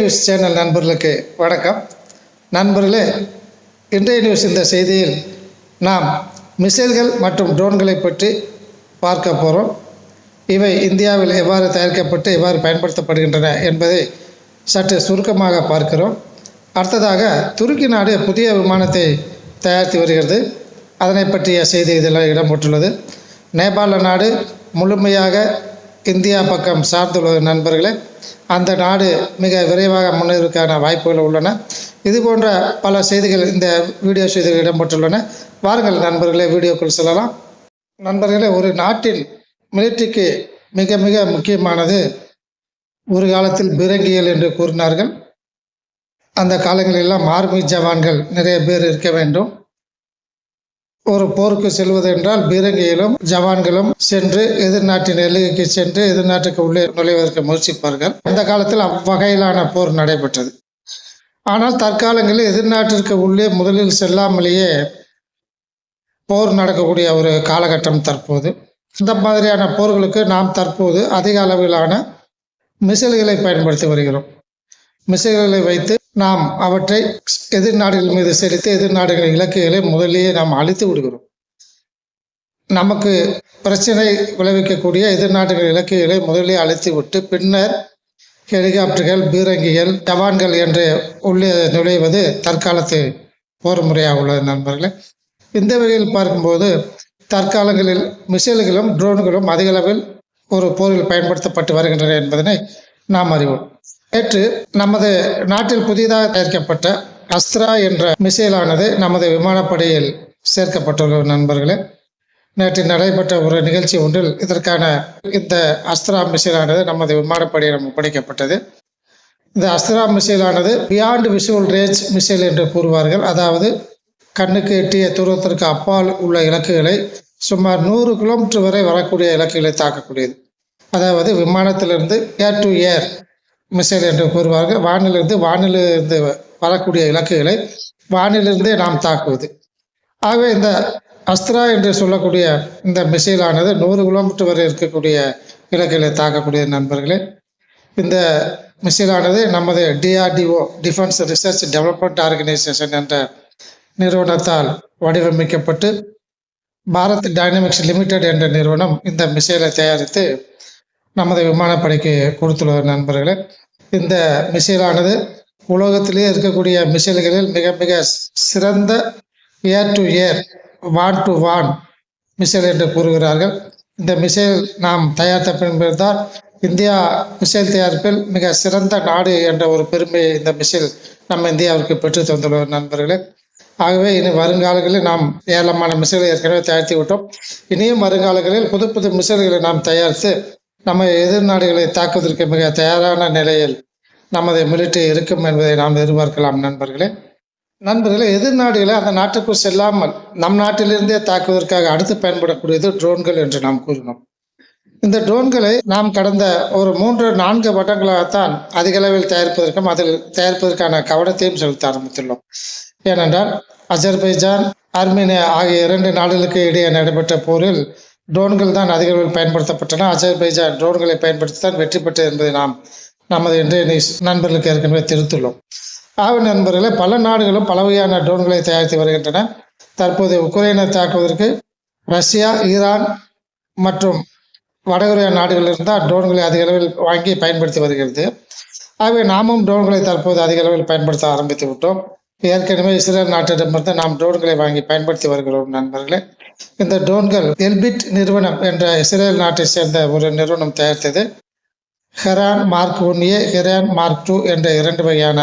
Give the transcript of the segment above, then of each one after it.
News channel நண்பர்களுக்கு வணக்கம். நண்பர்களே இன்றைய நியூஸ் இந்த செய்தியில் நாம் மிசைல்கள் மற்றும் ட்ரோன்களை பற்றி பார்க்க போகிறோம் இவை இந்தியாவில் எவ்வாறு தயாரிக்கப்பட்டு எவ்வாறு பயன்படுத்தப்படுகின்றன என்பதை சற்று சுருக்கமாக பார்க்கிறோம். அடுத்ததாக துருக்கி நாடு புதிய விமானத்தை தயாரித்து வருகிறது. அதனை பற்றிய செய்தி இதில் இடம்பெற்றுள்ளது. நேபாள நாடு முழுமையாக இந்தியா பக்கம் சார்ந்துள்ள நண்பர்களே அந்த நாடு மிக விரைவாக முன்னேறதுக்கான வாய்ப்புகள் உள்ளன. இது போன்ற பல செய்திகள் இந்த வீடியோ செய்திகள் இடம்பெற்றுள்ளன. வாருங்கள் நண்பர்களே வீடியோக்குள் செல்லலாம். நண்பர்களே ஒரு நாட்டின் மிலிட்ரிக்கு மிக மிக முக்கியமானது ஒரு காலத்தில் பீரங்கிகள் என்று கூறினார்கள். அந்த காலங்களிலெல்லாம் ஆர்மி ஜவான்கள் நிறைய பேர் இருக்க வேண்டும். ஒரு போருக்கு செல்வது என்றால் பீரங்கியிலும் ஜவான்களும் சென்று எதிர்நாட்டின் எல்லைக்கு சென்று எதிர்நாட்டுக்கு உள்ளே நுழைவதற்கு முயற்சிப்பார்கள். அந்த காலத்தில் அவ்வகையிலான போர் நடைபெற்றது. ஆனால் தற்காலங்களில் எதிர்நாட்டிற்கு உள்ளே முதலில் செல்லாமலேயே போர் நடக்கக்கூடிய ஒரு காலகட்டம் தற்போது. இந்த மாதிரியான போர்களுக்கு நாம் தற்போது அதிக அளவிலான மிசைல்களை பயன்படுத்தி வருகிறோம். மிசைல்களை வைத்து நாம் அவற்றை எதிர்நாடுகள் மீது செலுத்தி எதிர்நாடுகளின் இலக்குகளை முதலிலேயே நாம் அழித்து விடுகிறோம். நமக்கு பிரச்சனை விளைவிக்கக்கூடிய எதிர்நாடுகள் இலக்குகளை முதலிலே அழித்து விட்டு பின்னர் ஹெலிகாப்டர்கள் பீரங்கிகள் டவான்கள் என்று உள்ளே நுழைவது தற்காலத்து போர் முறையாக உள்ளது நண்பர்களே. இந்த வகையில் பார்க்கும்போது தற்காலங்களில் மிசைல்களும் ட்ரோன்களும் அதிக அளவில் ஒரு போரில் பயன்படுத்தப்பட்டு வருகின்றன என்பதனை நாம் அறிவோம். நேற்று நமது நாட்டில் புதிதாக தயாரிக்கப்பட்ட அஸ்த்ரா என்ற மிசைலானது நமது விமானப்படையில் சேர்க்கப்பட்டுள்ள நண்பர்களே. நேற்று நடைபெற்ற ஒரு நிகழ்ச்சி ஒன்றில் இதற்கான இந்த அஸ்த்ரா மிசைலானது நமது விமானப்படையிடம் ஒப்படைக்கப்பட்டது. இந்த அஸ்த்ரா மிசைலானது பியாண்ட் விஷுவல் ரேஞ்ச் மிசைல் என்று கூறுவார்கள். அதாவது கண்ணுக்கு எட்டிய தூரத்திற்கு அப்பால் உள்ள இலக்குகளை சுமார் நூறு கிலோமீட்டர் வரை வரக்கூடிய இலக்குகளை தாக்கக்கூடியது. அதாவது விமானத்திலிருந்து ஏர் டு ஏர் மிசைல் என்று கூறுவார்கள் வானிலிருந்து வானிலிருந்து வரக்கூடிய இலக்குகளை வானிலிருந்தே நாம் தாக்குவது. ஆகவே இந்த அஸ்த்ரா என்று சொல்லக்கூடிய இந்த மிசைலானது நூறு கிலோமீட்டர் வரை இருக்கக்கூடிய இலக்குகளை தாக்கக்கூடிய நண்பர்களே இந்த மிசைலானது நமது DRDO defence research development organisation என்ற நிறுவனத்தால் வடிவமைக்கப்பட்டு பாரத் டைனமிக்ஸ் லிமிடெட் என்ற நிறுவனம் இந்த மிசைலை தயாரித்து நமது விமானப்படைக்கு கொடுத்துள்ள நண்பர்களே இந்த மிசைலானது உலகத்திலேயே இருக்கக்கூடிய மிசைல்களில் மிக மிக சிறந்த ஏர் டு ஏர் வான் டு வான் மிசைல் என்று கூறுகிறார்கள். இந்த மிசைல் நாம் தயாரித்த பின்புதான் இந்தியா மிசைல் தயாரிப்பில் மிக சிறந்த நாடு என்ற ஒரு பெருமையை இந்த மிசைல் நம்ம இந்தியாவிற்கு பெற்று தந்துள்ள நண்பர்களே. ஆகவே இனி வருங்காலங்களில் நாம் ஏராளமான மிசைலை ஏற்கனவே தயாரித்து விட்டோம். இனியும் வருங்காலங்களில் புது புது மிசைல்களை நாம் தயாரித்து நம்ம எதிர்நாடுகளை தாக்குவதற்கு மிக தயாரான நிலையில் நமது மிலிட்டரி இருக்கும் என்பதை நாம் எதிர்பார்க்கலாம் நண்பர்களே. நண்பர்களே எதிர்நாடுகளை அந்த நாட்டுக்குள் செல்லாமல் நம் நாட்டிலிருந்தே தாக்குவதற்காக அடுத்து பயன்படக்கூடியது ட்ரோன்கள் என்று நாம் கூறினோம். இந்த ட்ரோன்களை நாம் கடந்த ஒரு மூன்று நான்கு வட்டங்களாகத்தான் அதிக அளவில் தயாரிப்பதற்கும் அதில் தயாரிப்பதற்கான கவனத்தையும் செலுத்த ஆரம்பித்துள்ளோம். ஏனென்றால் அஜர்பைஜான் அர்மீனியா ஆகிய இரண்டு நாடுகளுக்கு இடையே நடைபெற்ற போரில் ட்ரோன்கள் தான் அதிக அளவில் பயன்படுத்தப்பட்டன. அஜர்பைஜான் ட்ரோன்களை பயன்படுத்தி தான் வெற்றி பெற்றது என்பதை நாம் நமது இன்றைய நியூஸ் நண்பர்களுக்கு ஏற்கனவே தெரிவித்துள்ளோம். ஆக நண்பர்களே பல நாடுகளும் பல வகையான ட்ரோன்களை தயாரித்து வருகின்றன. தற்போது உக்ரைனை தாக்குவதற்கு ரஷ்யா ஈரான் மற்றும் வடகொரியா நாடுகளில் இருந்தால் ட்ரோன்களை அதிக அளவில் வாங்கி பயன்படுத்தி வருகிறது. ஆகவே நாமும் ட்ரோன்களை தற்போது அதிக அளவில் பயன்படுத்த ஆரம்பித்து விட்டோம். ஏற்கனவே இஸ்ரேல் நாட்டிடமிருந்து நாம் ட்ரோன்களை வாங்கி பயன்படுத்தி வருகிறோம் நண்பர்களே. இந்த ட்ரோன்கள் எல்பிட் நிறுவனம் என்ற இஸ்ரேல் நாட்டை சேர்ந்த ஒரு நிறுவனம் தயாரித்தது. Heron Mark one A Heron Mark two என்ற இரண்டு வகையான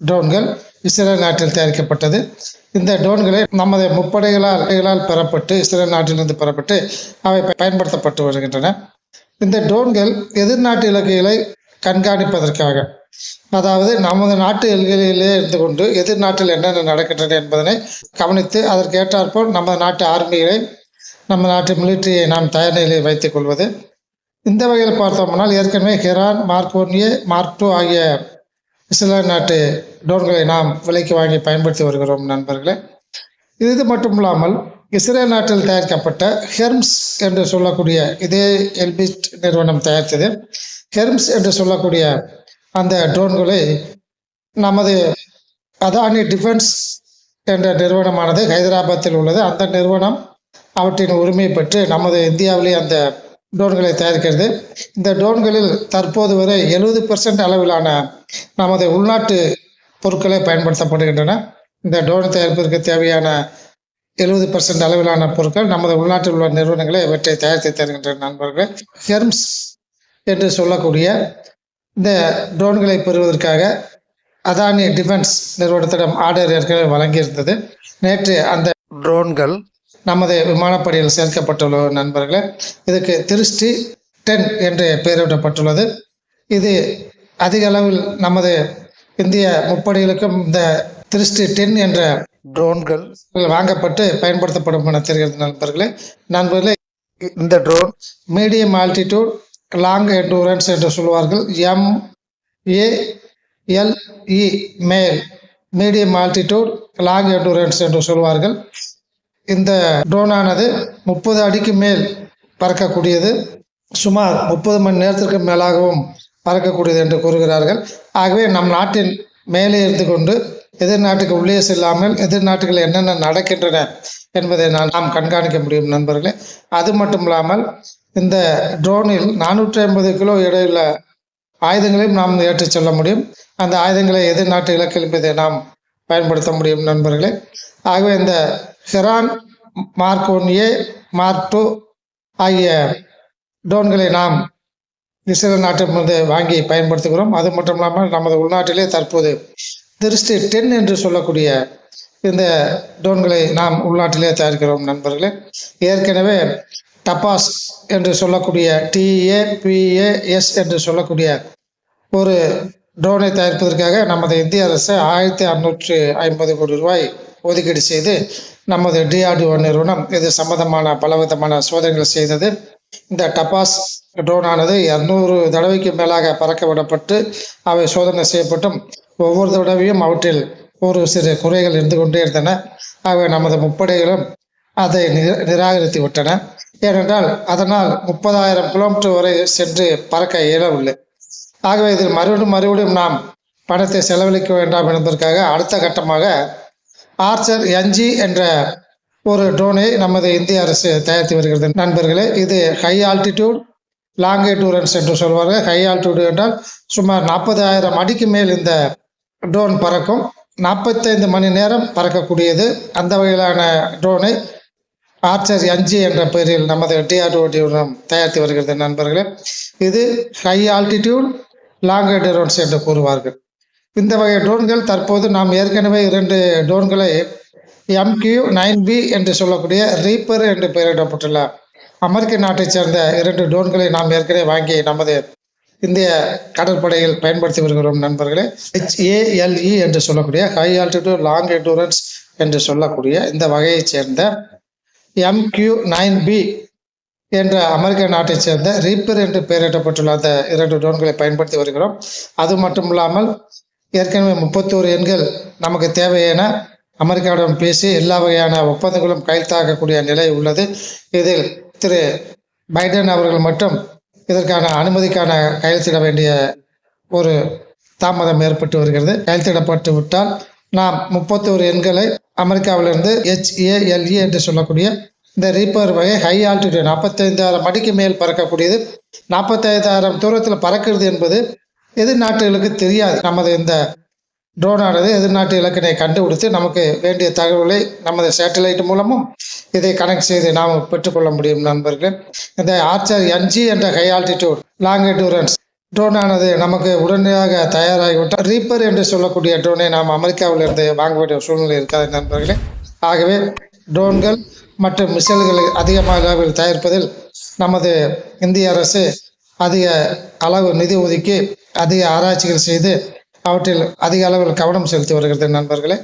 ட்ரோன்கள் இஸ்ரேல் நாட்டில் தயாரிக்கப்பட்டது. இந்த ட்ரோன்களை நமது முப்படைகளால் பெறப்பட்டு இஸ்ரேல் நாட்டிலிருந்து பெறப்பட்டு அவை பயன்படுத்தப்பட்டு வருகின்றன. இந்த ட்ரோன்கள் எதிர்நாட்டு இலக்குகளை கண்காணிப்பதற்காக அதாவது நமது நாட்டு எல்கையிலே இருந்து கொண்டு எதிர் நாட்டில் என்னென்ன நடக்கின்றது என்பதனை கவனித்து அதற்கேற்றாற்போல் நமது நாட்டு ஆர்மிகளை நம்ம நாட்டு மிலிட்டரியை நாம் தயார் நிலையில் வைத்துக் கொள்வது. இந்த வகையில் பார்த்தோம்னால் ஏற்கனவே Heron Mark one Mark two ஆகிய இஸ்ரேல் நாட்டு ட்ரோன்களை நாம் விலைக்கு வாங்கி பயன்படுத்தி வருகிறோம் நண்பர்களே. இது மட்டும் இல்லாமல் இஸ்ரேல் நாட்டில் தயாரிக்கப்பட்ட ஹெர்ம்ஸ் என்று சொல்லக்கூடிய இதே எல்பிட் நிறுவனம் தயாரித்தது. ஹெர்ம்ஸ் என்று சொல்லக்கூடிய அந்த ட்ரோன்களை நமது அதானி டிஃபென்ஸ் என்ற நிறுவனமானது ஹைதராபாத்தில் உள்ளது. அந்த நிறுவனம் அவற்றின் உரிமை பெற்று நமது இந்தியாவிலேயே அந்த ட்ரோன்களை தயாரிக்கிறது. இந்த ட்ரோன்களில் தற்போது வரை எழுபது பெர்சன்ட் அளவிலான நமது உள்நாட்டு பொருட்களே பயன்படுத்தப்படுகின்றன. இந்த ட்ரோன் தயாரிப்பிற்கு தேவையான எழுபது பெர்சன்ட் அளவிலான பொருட்கள் நமது உள்நாட்டில் உள்ள நிறுவனங்களே இவற்றை தயாரித்து தருகின்ற நண்பர்கள். ஹெர்ம்ஸ் என்று சொல்லக்கூடிய இந்த ட்ரோன்களை பெறுவதற்காக அதானி டிஃபென்ஸ் நிறுவனத்திடம் ஆர்டர் ஏற்கனவே வழங்கியிருந்தது. நேற்று அந்த ட்ரோன்கள் நமது விமானப்படையில் சேர்க்கப்பட்டுள்ள நண்பர்களே இதுக்கு திருஷ்டி டென் என்று பெயரிடப்பட்டுள்ளது. இது அதிக அளவில் நமது இந்திய முப்படைகளுக்கும் இந்த திருஷ்டி டென் என்ற ட்ரோன்கள் வாங்கப்பட்டு பயன்படுத்தப்படும் என தெரிகிறது நண்பர்களே. நண்பர்களே இந்த drone medium altitude long endurance என்று சொல்வார்கள். எம் ஏ எல்இ மேல் மீடியம் ஆல்டிடியூட் லாங் எண்டூரன்ஸ் என்று சொல்வார்கள். இந்த ட்ரோனானது முப்பது அடிக்கு மேல் பறக்கக்கூடியது. சுமார் முப்பது மணி நேரத்திற்கு மேலாகவும் பறக்கக்கூடியது என்று கூறுகிறார்கள். ஆகவே நம் நாட்டின் மேலே இருந்து கொண்டு எதிர்நாட்டுக்கு உள்ளே செல்லாமல் எதிர்நாட்டுகள் என்னென்ன நடக்கின்றன என்பதை நான் நாம் கண்காணிக்க முடியும் நண்பர்களே. அது மட்டும் இல்லாமல் இந்த ட்ரோனில் நானூற்றி ஐம்பது கிலோ இடையுள்ள ஆயுதங்களையும் நாம் ஏற்றுச் செல்ல முடியும். அந்த ஆயுதங்களை எதிர் இலக்கு என்பதை நாம் பயன்படுத்த முடியும் நண்பர்களே. ஆகவே இந்த Heron Mark one A Mark two ஆகிய ட்ரோன்களை நாம் இஸ்ரேல் நாட்டிலிருந்து வாங்கி பயன்படுத்துகிறோம். அது மட்டும் இல்லாமல் நமது உள்நாட்டிலே தற்போது திருஷ்டி டென் என்று சொல்லக்கூடிய இந்த ட்ரோன்களை நாம் உள்நாட்டிலே தயாரிக்கிறோம் நண்பர்களே. ஏற்கனவே டபாஸ் என்று சொல்லக்கூடிய டிஏ பிஏஎஸ் என்று சொல்லக்கூடிய ஒரு ட்ரோனை தயாரிப்பதற்காக நமது இந்திய அரசு ஆயிரத்தி அறுநூற்றி ஐம்பது கோடி ரூபாய் ஒதுக்கீடு செய்து நமது டிஆர்டிஓ நிறுவனம் இது சம்பந்தமான பலவிதமான சோதனைகள் செய்தது. இந்த டபாஸ் ட்ரோனானது இரநூறு தடவைக்கு மேலாக பறக்க விடப்பட்டு அவை சோதனை செய்யப்பட்டும். ஒவ்வொரு தடவையும் அவற்றில் ஒரு சிறு குறைகள் இருந்து கொண்டே இருந்தன. அவை நமது முப்படைகளும் அதை நிராகரித்து விட்டன ஏனென்றால் அதனால் முப்பதாயிரம் கிலோமீட்டர் வரை சென்று பறக்க இயலவில்லை. ஆகவே இதில் மறுபடியும் மறுபடியும் நாம் பணத்தை செலவழிக்க வேண்டாம் என்பதற்காக அடுத்த கட்டமாக ஆர்ச்சர் என்ஜி என்ற ஒரு ட்ரோனை நமது இந்திய அரசு தயாரித்து வருகிறது. நண்பர்களே இது ஹை ஆல்டிடியூட் லாங் டூரன்ஸ் என்று சொல்வார்கள் ஹை ஆல்டிடியூட் என்றால் சுமார் நாற்பதாயிரம் அடிக்கு மேல் இந்த ட்ரோன் பறக்கும். நாற்பத்தைந்து மணி நேரம் பறக்கக்கூடியது. அந்த வகையிலான ட்ரோனை ஆர்ச்சர் என்ஜி என்ற பெயரில் நமது டிஆர்ஓ தயாரித்து வருகிறது நண்பர்களே. இது ஹை ஆல்டிடியூட் லாங் ட்ரோன்ஸ் என்று கூறுவார்கள். இந்த வகை ட்ரோன்கள் தற்போது நாம் ஏற்கனவே இரண்டு ட்ரோன்களை எம்கியூ நைன் பி என்று சொல்லக்கூடிய ரீப்பர் என்று பெயரிடப்பட்டுள்ள அமெரிக்க நாட்டைச் சேர்ந்த இரண்டு ட்ரோன்களை நாம் ஏற்கனவே வாங்கி நமது இந்திய கடற்படையில் பயன்படுத்தி வருகிறோம் நண்பர்களே. ஹெச்ஏஎல்இ என்று சொல்லக்கூடிய ஹை ஆல்டிடியூட் லாங் எண்டூரன்ஸ் என்று சொல்லக்கூடிய இந்த வகையைச் சேர்ந்த எம்கியூ நைன் பி என்ற அமெரிக்க நாட்டைச் சேர்ந்த ரீப்பர் என்று பெயரிடப்பட்டுள்ள அந்த இரண்டு ட்ரோன்களை பயன்படுத்தி வருகிறோம். அது மட்டும் இல்லாமல் ஏற்கனவே முப்பத்தோரு எண்கள் நமக்கு தேவை என அமெரிக்காவிடம் பேசி எல்லா வகையான ஒப்பந்தங்களும் கைத்தாக்கக்கூடிய நிலை உள்ளது. இதில் திரு பைடன் அவர்கள் மட்டும் இதற்கான அனுமதிக்கான கையெழுத்திட வேண்டிய ஒரு தாமதம் ஏற்பட்டு வருகிறது. கையெழுத்திடப்பட்டு விட்டால் நாம் முப்பத்தோரு எண்களை அமெரிக்காவிலிருந்து ஹெச்ஏஎல்இ என்று சொல்லக்கூடிய இந்த ரீப்பர் வகை ஹை ஆல்டிடியூட் நாற்பத்தைந்தாயிரம் அடிக்கு மேல் பறக்கக்கூடியது. நாற்பத்தைந்தாயிரம் தூரத்தில் பறக்கிறது என்பது எதிர் நாட்டுகளுக்கு தெரியாது. நமது இந்த ட்ரோனானது எதிர்நாட்டு இலக்கினை கண்டுபிடித்து நமக்கு வேண்டிய தகவலை நமது சேட்டலைட் மூலமும் இதை கனெக்ட் செய்து நாம் பெற்றுக்கொள்ள முடியும் நண்பர்களே. இந்த ஆர்ச்சர் என்ஜி என்ற ஹை ஆல்டிடியூட் லாங் எண்டூரன்ஸ் ட்ரோனானது நமக்கு உடனடியாக தயாராகிவிட்டால் ரீப்பர் என்று சொல்லக்கூடிய ட்ரோனை நாம் அமெரிக்காவிலிருந்து வாங்க வேண்டிய சூழ்நிலை இருக்காது நண்பர்களே. ஆகவே ட்ரோன்கள் மற்றும் மிசைல்களை அதிகமாக அளவில் தயாரிப்பதில் நமது இந்திய அரசு அதிக அளவு நிதி ஒதுக்கி அதிக ஆராய்ச்சிகள் செய்து அவற்றில் அதிக அளவில் கவனம் செலுத்தி வருகிறது நண்பர்களே.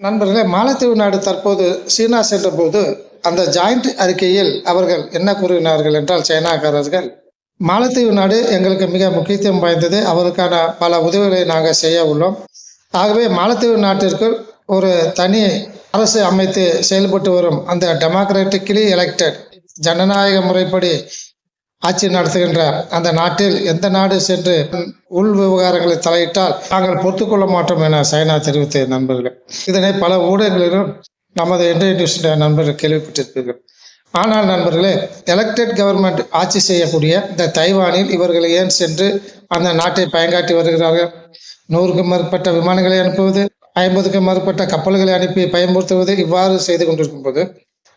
நண்பர்களே மாலத்தீவு நாடு தற்போது சீனா சென்றபோது அந்த ஜாயிண்ட் அறிக்கையில் அவர்கள் என்ன கூறுகிறார்கள் என்றால் சைனாக்காரர்கள் மாலத்தீவு நாடு எங்களுக்கு மிக முக்கியத்துவம் வாய்ந்தது அவருக்கான பல உதவிகளை நாங்கள் செய்ய உள்ளோம். ஆகவே மாலத்தீவு நாட்டிற்குள் ஒரு தனி அரசு அமைத்து செயல்பட்டு வரும் அந்த டெமோக்ராட்டிக்கலி எலெக்டட் ஜனநாயக முறைப்படி ஆட்சி நடத்துகின்ற அந்த நாட்டில் எந்த நாடு சென்று உள் விவகாரங்களை தலையிட்டால் நாங்கள் பொறுத்துக்கொள்ள மாட்டோம் என சைனா தெரிவித்த நண்பர்கள். இதனை பல ஊடகங்களிலும் நமது இந்திய நியூஸ் நண்பர்கள் கேள்விப்பட்டிருப்பீர்கள் ஆனால் நண்பர்களே எலெக்டட் கவர்மெண்ட் ஆட்சி செய்யக்கூடிய இந்த தைவானில் இவர்கள் ஏன் சென்று அந்த நாட்டை பயங்காட்டி வருகிறார்கள்? நூறுக்கும் மேற்பட்ட விமானங்களை அனுப்புவது ஐம்பதுக்கும் மேற்பட்ட கப்பல்களை அனுப்பி பயன்படுத்துவது இவ்வாறு செய்து கொண்டிருக்கும் போது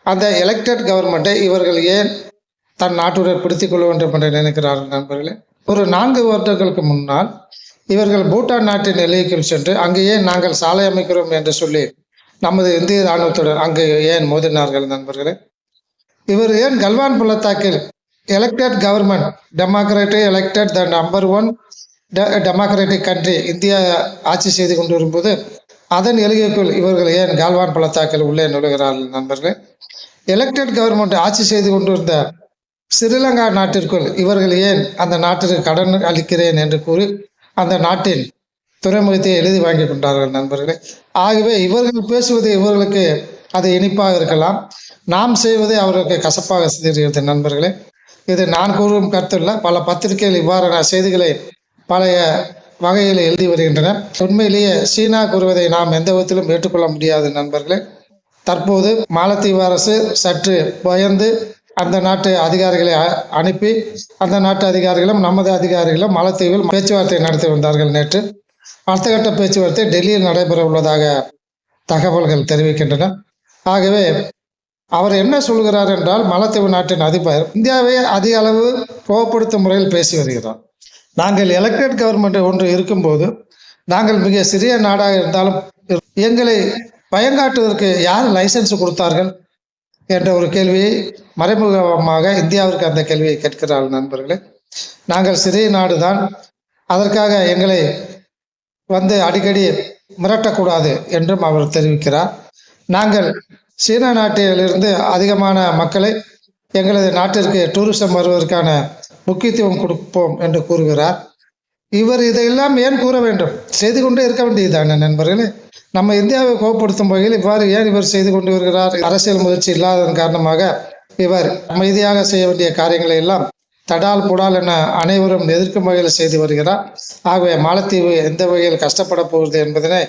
அந்த எலெக்டட் கவர்மெண்ட்டை இவர்கள் ஏன் தன் நாட்டுடன் பிடித்துக் கொள்ள வேண்டும் என்று நினைக்கிறார்கள் நண்பர்களே. ஒரு நான்கு வருடங்களுக்கு முன்னால் இவர்கள் பூட்டான் நாட்டின் எல்லைக்குள் சென்று அங்கேயே நாங்கள் சாலை அமைக்கிறோம் என்று சொல்லி நமது இந்திய இராணுவத்துடன் அங்கு ஏன் மோதினார்கள் நண்பர்களே? இவர் ஏன் கல்வான் பள்ளத்தாக்கில் elected government democratic elected the number one democratic country India ஆட்சி செய்து கொண்டு வரும்போது அதன் எல்கைக்குள் இவர்கள் ஏன் கால்வான் பள்ளத்தாக்கில் உள்ளே நுழைகிறார்கள் நண்பர்களே? எலெக்டட் கவர்மெண்ட் ஆட்சி செய்து கொண்டிருந்த ஸ்ரீலங்கா நாட்டிற்குள் இவர்கள் ஏன் அந்த நாட்டிற்கு கடன் அளிக்கிறேன் என்று கூறி அந்த நாட்டின் துறைமுகத்தை எழுதி வாங்கி கொண்டார்கள் நண்பர்களே. ஆகவே இவர்கள் பேசுவது இவர்களுக்கு அது இனிப்பாக இருக்கலாம். நாம் செய்வதே அவர்களுக்கு கசப்பாக தெரிகிறது நண்பர்களே. இது நான் கூறும் கருத்துள்ள பல பத்திரிகைகள் இவ்வாறான செய்திகளை பழைய வகையில் எழுதி வருகின்றன. உண்மையிலேயே சீனா கூறுவதை நாம் எந்த விதத்திலும் ஏற்றுக்கொள்ள முடியாது நண்பர்களே. தற்போது மாலத்தீவு அரசு சற்று பயந்து அந்த நாட்டு அதிகாரிகளை அ- அனுப்பி அந்த நாட்டு அதிகாரிகளும் நமது அதிகாரிகளும் மலத்தீவில் பேச்சுவார்த்தை நடத்தி வந்தார்கள் நேற்று. அடுத்த கட்ட பேச்சுவார்த்தை டெல்லியில் நடைபெற உள்ளதாக தகவல்கள் தெரிவிக்கின்றன. ஆகவே அவர் என்ன சொல்கிறார் என்றால் மலத்தீவு நாட்டின் அதிபர் இந்தியாவை அதிக அளவு கோபப்படுத்தும் முறையில் பேசி வருகிறார். நாங்கள் எலக்டட் கவர்மெண்ட் ஒன்று இருக்கும்போது நாங்கள் மிக சிறிய நாடாக இருந்தாலும் எங்களை பயங்காட்டுவதற்கு யார் லைசன்ஸ் கொடுத்தார்கள்? என்ற ஒரு கேள்வியை மறைமுகமாக இந்தியாவிற்கு அந்த கேள்வியை கேட்கிறார் நண்பர்களே. நாங்கள் சிறிய நாடுதான். அதற்காக எங்களை வந்து அடிக்கடி மிரட்டக்கூடாது என்றும் அவர் தெரிவிக்கிறார். நாங்கள் சீன நாட்டிலிருந்து அதிகமான மக்களை எங்களது நாட்டிற்கு டூரிசம் வருவதற்கான முக்கியத்துவம் கொடுப்போம் என்று கூறுகிறார். இவர் இதையெல்லாம் ஏன் கூற வேண்டும்? செய்து கொண்டே இருக்க வேண்டியதுதானே நண்பர்களே? நம்ம இந்தியாவை கோபப்படுத்தும் வகையில் இவ்வாறு ஏன் இவர் செய்து கொண்டு வருகிறார்? அரசியல் முயற்சி இல்லாததன் காரணமாக இவர் அமைதியாக செய்ய வேண்டிய காரியங்களை எல்லாம் தடால் புடால் என அனைவரும் எதிர்க்கும் வகையில் செய்து வருகிறார். ஆகவே மாலத்தீவு எந்த வகையில் கஷ்டப்பட போகிறது என்பதனை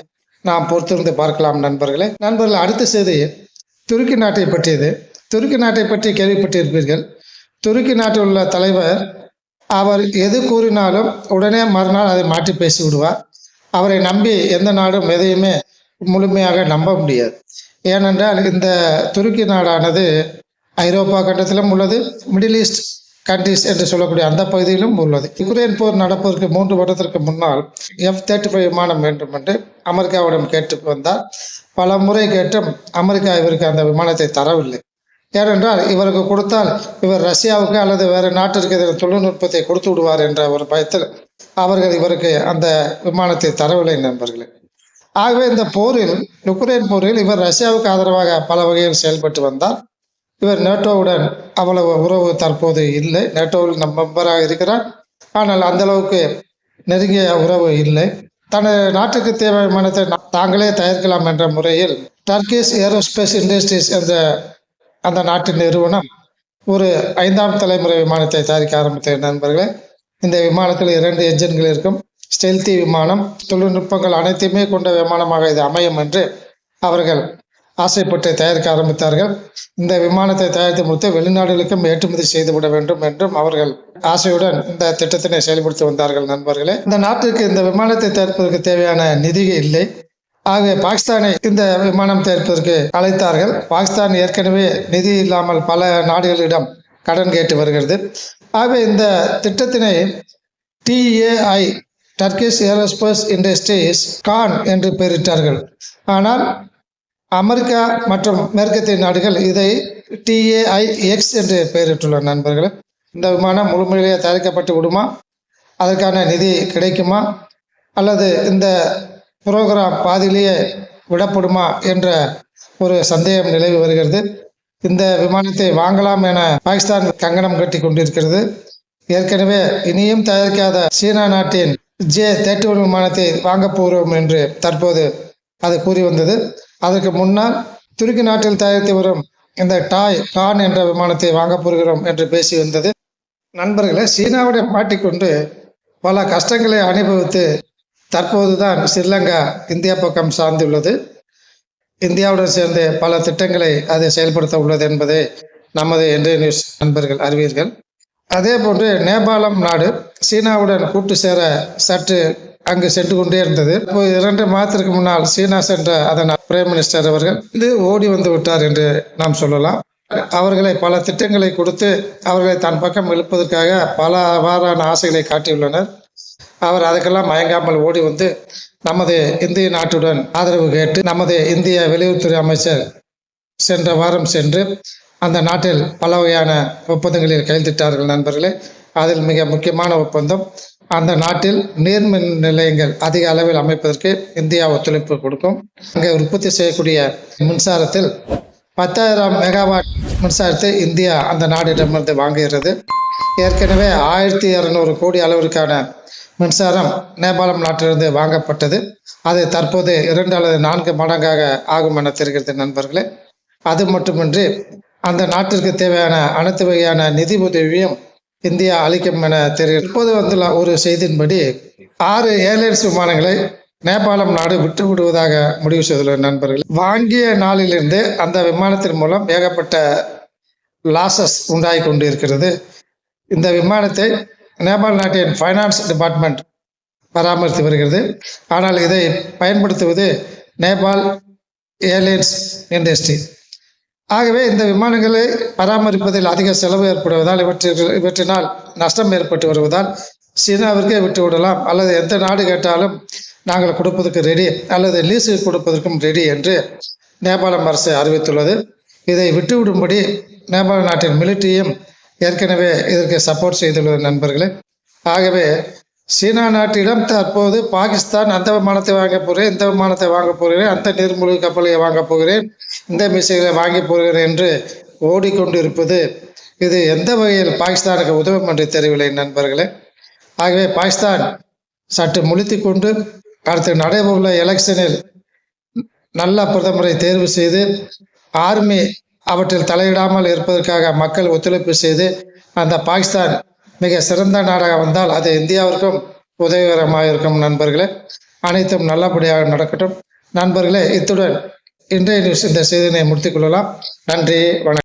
நாம் பொறுத்திருந்து பார்க்கலாம் நண்பர்களே. நண்பர்கள் அடுத்த செய்தி துருக்கி நாட்டை பற்றியது. துருக்கி நாட்டை பற்றி கேள்விப்பட்டிருப்பீர்கள். துருக்கி நாட்டில் உள்ள தலைவர் அவர் எது கூறினாலும் உடனே மறுநாள் அதை மாற்றி பேசி விடுவார் அவரை நம்பி எந்த நாடும் எதையுமே முழுமையாக நம்ப முடியாது. ஏனென்றால் இந்த துருக்கி நாடானது ஐரோப்பா கண்டத்திலும் உள்ளது மிடில் ஈஸ்ட் கண்ட்ரிஸ் என்று சொல்லக்கூடிய அந்த பகுதியிலும் உள்ளது. யுக்ரைன் போர் நடப்பதற்கு மூன்று வருடத்திற்கு முன்னால் எஃப் தேர்ட்டி ஃபைவ் விமானம் வேண்டும் என்று அமெரிக்காவிடம் கேட்டு வந்தார். பல முறை கேட்டும் அமெரிக்கா இவருக்கு அந்த விமானத்தை தரவில்லை. ஏனென்றால் இவருக்கு கொடுத்தால் இவர் ரஷ்யாவுக்கு அல்லது வேறு நாட்டிற்கு இதன் தொழில்நுட்பத்தை கொடுத்து விடுவார் என்ற ஒரு பயத்தில் அவர்கள் இவருக்கு அந்த விமானத்தை தரவில்லை நண்பர்களே. ஆகவே இந்த போரில் யுக்ரைன் போரில் இவர் ரஷ்யாவுக்கு ஆதரவாக பல வகையில் செயல்பட்டு வந்தார். இவர் நேட்டோவுடன் அவ்வளவு உறவு தற்போது இல்லை. நேட்டோவில் நம் மெம்பராக இருக்கிறார். ஆனால் அந்த அளவுக்கு நெருங்கிய உறவு இல்லை. தனது நாட்டுக்கு தேவை விமானத்தை தாங்களே தயாரிக்கலாம் என்ற முறையில் டர்க்கிஷ் ஏரோஸ்பேஸ் இண்டஸ்ட்ரீஸ் என்ற அந்த நாட்டின் நிறுவனம் ஒரு ஐந்தாம் தலைமுறை விமானத்தை தயாரிக்க ஆரம்பித்த நண்பர்களே இந்த விமானத்தில் இரண்டு என்ஜின்கள் இருக்கும். ஸ்டெல்தி விமானம் தொழில்நுட்பங்கள் அனைத்தையுமே கொண்ட விமானமாக இது அமையும் என்று அவர்கள் ஆசைப்பட்டு தயாரிக்க ஆரம்பித்தார்கள். இந்த விமானத்தை தயாரித்து முடித்து வெளிநாடுகளுக்கும் ஏற்றுமதி செய்துவிட வேண்டும் என்றும் அவர்கள் ஆசையுடன் இந்த திட்டத்தினை செயல்படுத்தி வந்தார்கள் நண்பர்களே. இந்த நாட்டிற்கு இந்த விமானத்தை தயாரிப்பதற்கு தேவையான நிதி இல்லை. ஆகவே பாகிஸ்தானை இந்த விமானம் தயாரிப்பதற்கு அழைத்தார்கள். பாகிஸ்தான் ஏற்கனவே நிதி இல்லாமல் பல நாடுகளிடம் கடன் கேட்டு வருகிறது. ஆகவே இந்த திட்டத்தினை TAI Turkish Aerospace Industries Kaan என்று பெயரிட்டார்கள். ஆனால் அமெரிக்கா மற்றும் மேற்கத்திய நாடுகள் இதை டிஏஐ எக்ஸ் என்று பெயரிட்டுள்ள நண்பர்கள். இந்த விமானம் முழுமையிலேயே தயாரிக்கப்பட்டு விடுமா? அதற்கான நிதி கிடைக்குமா? அல்லது இந்த புரோகிராம் பாதியிலேயே விடப்படுமா என்ற ஒரு சந்தேகம் நிலவி வருகிறது. இந்த விமானத்தை வாங்கலாம் என பாகிஸ்தான் கங்கணம் கட்டி கொண்டிருக்கிறது. ஏற்கனவே இனியும் தயாரிக்காத சீனா நாட்டின் ஜே தேர்ட்டி ஒன் விமானத்தை வாங்கப் போகிறோம் என்று தற்போது அது கூறி வந்தது. அதற்கு முன்னால் துருக்கி நாட்டில் தயாரித்து வரும் இந்த டாய் கான் என்ற விமானத்தை வாங்கப் போகிறோம் என்று பேசி வந்தது. நண்பர்களை சீனாவிடம் மாட்டிக்கொண்டு பல கஷ்டங்களை அனுபவித்து தற்போதுதான் ஸ்ரீலங்கா இந்தியா பக்கம் சார்ந்துள்ளது. இந்தியாவுடன் சேர்ந்து பல திட்டங்களை அது செயல்படுத்த உள்ளது என்பதை நமது இன்றைய நியூஸ் நண்பர்கள் அறிவீர்கள். அதே போன்று நேபாளம் நாடு சீனாவுடன் கூட்டு சேர சற்று அங்கு சென்று கொண்டே இருந்தது. இரண்டு மாதத்திற்கு முன்னால் சீனா சென்ற அதன் பிரைம் மினிஸ்டர் அவர்கள் இது ஓடி வந்து விட்டார் என்று நாம் சொல்லலாம். அவர்களை பல திட்டங்களை கொடுத்து அவர்களை தன் பக்கம் இழுப்பதற்காக பல வாரான ஆசைகளை காட்டியுள்ளனர். அவர் அதுக்கெல்லாம் மயங்காமல் ஓடி வந்து நமது இந்திய நாட்டுடன் ஆதரவு கேட்டு நமது இந்திய வெளியுறவுத்துறை அமைச்சர் சென்ற வாரம் சென்று அந்த நாட்டில் பல வகையான ஒப்பந்தங்களில் கையெழுத்திட்டார்கள் நண்பர்களே. அதில் மிக முக்கியமான ஒப்பந்தம் அந்த நாட்டில் நீர்மின் நிலையங்கள் அதிக அளவில் அமைப்பதற்கு இந்தியா ஒத்துழைப்பு கொடுக்கும். அங்கே உற்பத்தி செய்யக்கூடிய மின்சாரத்தில் பத்தாயிரம் மெகாவாட் மின்சாரத்தை இந்தியா அந்த நாடிடமிருந்து வாங்குகிறது. ஏற்கனவே ஆயிரத்தி இரநூறு கோடி அளவிற்கான மின்சாரம் நேபாளம் நாட்டிலிருந்து வாங்கப்பட்டது. அது தற்போது இரண்டு அல்லது நான்கு மடங்காக ஆகும் என தெரிகிறது நண்பர்களே. அது மட்டுமின்றி அந்த நாட்டிற்கு தேவையான அனைத்து வகையான நிதி உதவியும் இந்தியா அளிக்கும் என தெரிகிறது. இப்போது வந்துள்ள ஒரு செய்தியின்படி ஆறு ஏர்லைன்ஸ் விமானங்களை நேபாளம் நாடு விட்டு விடுவதாக முடிவு செய்துள்ள நண்பர்கள் வாங்கிய நாளிலிருந்து அந்த விமானத்தின் மூலம் ஏகப்பட்ட லாசஸ் உண்டாகி கொண்டு இருக்கிறது இந்த விமானத்தை நேபாள் நாட்டின் ஃபைனான்ஸ் டிபார்ட்மெண்ட் பராமரித்து வருகிறது. ஆனால் இதை பயன்படுத்துவது நேபாள் ஏர்லைன்ஸ் இண்டஸ்ட்ரி. ஆகவே இந்த விமானங்களை பராமரிப்பதில் அதிக செலவு ஏற்படுவதால் இவற்றிற்கு இவற்றினால் நஷ்டம் ஏற்பட்டு வருவதால் சீனாவிற்கே விட்டு விடலாம். அல்லது எந்த நாடு கேட்டாலும் நாங்கள் கொடுப்பதற்கு ரெடி அல்லது லீஸு கொடுப்பதற்கும் ரெடி என்று நேபாளம் அரசு அறிவித்துள்ளது. இதை விட்டுவிடும்படி நேபாள நாட்டின் மிலிட்டரியும் ஏற்கனவே இதற்கு சப்போர்ட் செய்துள்ளது நண்பர்களே. ஆகவே சீனா நாட்டிடம் தற்போது பாகிஸ்தான் அந்த விமானத்தை வாங்க போகிறேன் இந்த விமானத்தை வாங்க போகிறேன் அந்த நீர்மூழ்கி கப்பலை வாங்க போகிறேன் இந்த மிசைகளை வாங்கி போகிறேன் என்று ஓடிக்கொண்டிருப்பது இது எந்த வகையில் பாகிஸ்தானுக்கு உதவும் என்று தெரியவில்லை நண்பர்களே. ஆகவே பாகிஸ்தான் சற்று முழித்து கொண்டு அடுத்து நடைபெறவுள்ள எலெக்ஷனில் நல்ல பிரதமரை தேர்வு செய்து ஆர்மி அவற்றில் தலையிடாமல் இருப்பதற்காக மக்கள் ஒத்துழைப்பு செய்து அந்த பாகிஸ்தான் மிக சிறந்த நாடாக வந்தால் அது இந்தியாவிற்கும் உதவிகரமாக இருக்கும் நண்பர்களே. அனைத்தும் நல்லபடியாக நடக்கட்டும். நண்பர்களே இத்துடன் இன்றைய நியூஸ் இந்த செய்தியினை முடித்துக் கொள்ளலாம். நன்றி வணக்கம்.